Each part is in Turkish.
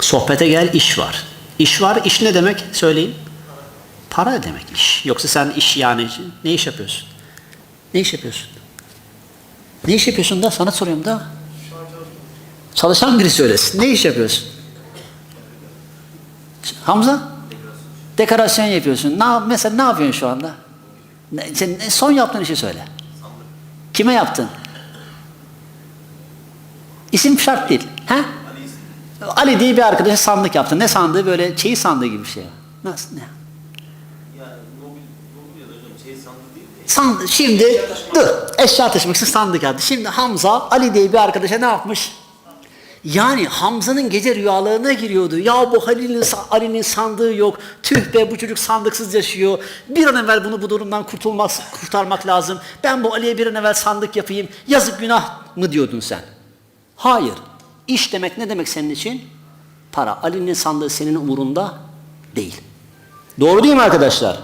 Sohbete gel iş var. İş var iş ne demek söyleyin. Para demek iş. Yoksa sen iş yani ne iş yapıyorsun? Ne iş yapıyorsun? Ne iş yapıyorsun da sana soruyorum da. Çalışan biri söylesin. Ne iş yapıyorsun? Hamza? Dekorasyon yapıyorsun. Ne, mesela ne yapıyorsun şu anda? Ne, sen son yaptığın işi söyle. Kime yaptın? İsim şart değil. He? Ali diye bir arkadaşa sandık yaptın. Ne sandığı? Böyle çeyiz sandığı gibi bir şey. Nasıl? Ne? Sandı, şimdi dur eşya taşımak için sandık yaptı. Şimdi Hamza Ali diye bir arkadaşa ne yapmış? Yani Hamza'nın gece rüyalarına giriyordu. Ya bu Halil'in Ali'nin sandığı yok. Tüh be bu çocuk sandıksız yaşıyor. Bir an evvel bunu bu durumdan kurtulmak, kurtarmak lazım. Ben bu Ali'ye bir an evvel sandık yapayım. Yazık günah mı diyordun sen? Hayır. İş demek ne demek senin için? Para. Ali'nin sandığı senin umurunda değil. Doğru değil mi arkadaşlar?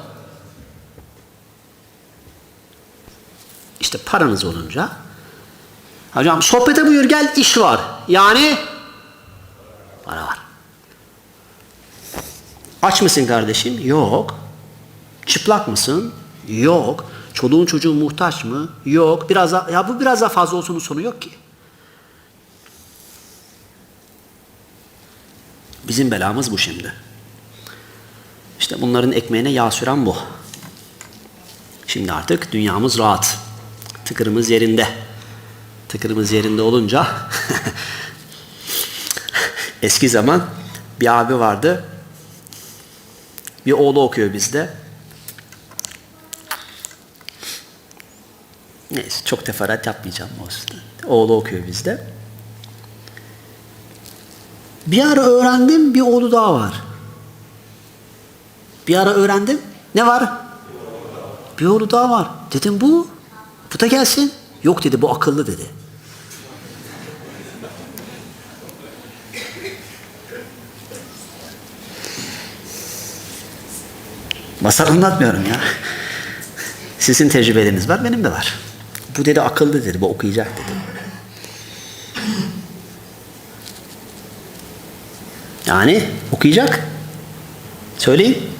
İşte paranız olunca hocam sohbete buyur gel iş var. Yani para var. Aç mısın kardeşim? Yok. Çıplak mısın? Yok. Çoluğun çocuğun muhtaç mı? Yok. Biraz ya bu biraz daha fazla olsunun sonu yok ki. Bizim belamız bu şimdi. İşte bunların ekmeğine yağ süren bu. Şimdi artık dünyamız rahat. Tıkırımız yerinde. Tıkırımız yerinde olunca eski zaman bir abi vardı. Bir oğlu okuyor bizde. Neyse çok teferruat yapmayacağım olsun. Oğlu okuyor bizde. Bir ara öğrendim bir oğlu daha var. Bir ara öğrendim. Ne var? Bir oğlu daha var. Dedim bu. Bu da gelsin. Yok dedi bu akıllı dedi. Masal anlatmıyorum ya. Sizin tecrübeleriniz var, benim de var. Bu dedi akıllı dedi, bu okuyacak dedi. Yani okuyacak. Söyleyin.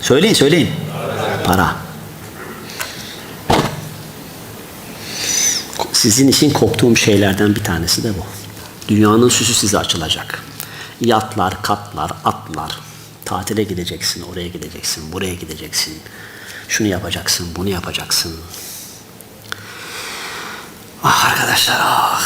Söyleyin, söyleyin. Para. Sizin için korktuğum şeylerden bir tanesi de bu. Dünyanın süsü size açılacak. Yatlar, katlar, atlar. Tatile gideceksin, oraya gideceksin, buraya gideceksin. Şunu yapacaksın, bunu yapacaksın. Ah arkadaşlar ah.